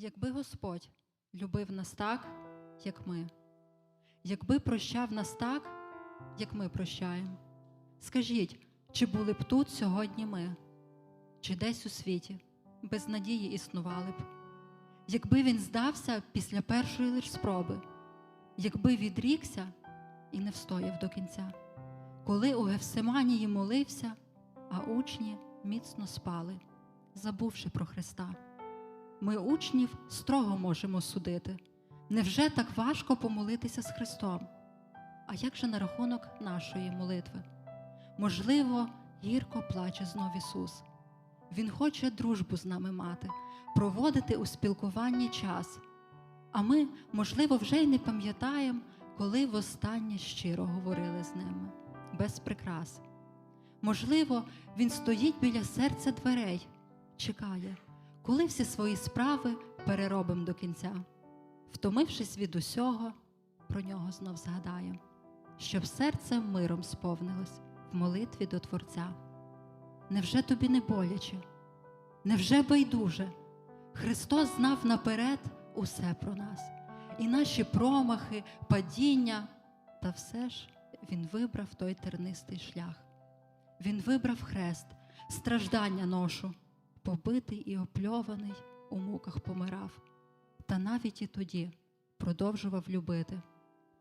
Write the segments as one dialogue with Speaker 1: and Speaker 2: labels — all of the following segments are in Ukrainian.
Speaker 1: Якби Господь любив нас так, як ми, якби прощав нас так, як ми прощаємо, скажіть, чи були б тут сьогодні ми, чи десь у світі без надії існували б, якби він здався після першої лиш спроби, якби відрікся і не встояв до кінця, коли у Гевсиманії молився, а учні міцно спали, забувши про Христа. Ми учнів строго можемо судити. Невже так важко помолитися з Христом? А як же на рахунок нашої молитви? Можливо, гірко плаче знов Ісус. Він хоче дружбу з нами мати, проводити у спілкуванні час. А ми, можливо, вже й не пам'ятаємо, коли востаннє щиро говорили з ними, без прикрас. Можливо, Він стоїть біля серця дверей, чекає, коли всі свої справи переробимо до кінця. Втомившись від усього, про нього знов згадаємо, щоб серце миром сповнилось в молитві до Творця. Невже тобі не боляче? Невже байдуже? Христос знав наперед усе про нас, і наші промахи, падіння, та все ж Він вибрав той тернистий шлях. Він вибрав хрест, страждання ношу, побитий і опльований у муках помирав, та навіть і тоді продовжував любити.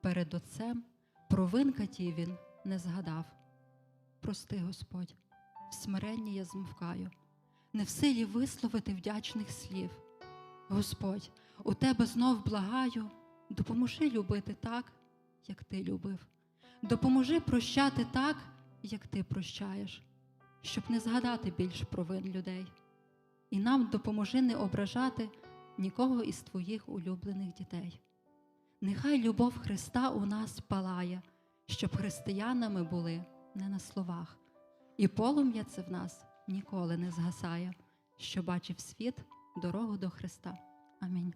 Speaker 1: Перед Отцем провинка ті він не згадав. Прости, Господь, в смиренні я змовкаю, не в силі висловити вдячних слів. Господь, у тебе знов благаю, допоможи любити так, як ти любив. Допоможи прощати так, як ти прощаєш, щоб не згадати більш провин людей. І нам допоможи не ображати нікого із твоїх улюблених дітей. Нехай любов Христа у нас палає, щоб християнами були не на словах, і полум'я це в нас ніколи не згасає, що бачив світ дорогу до Христа. Амінь.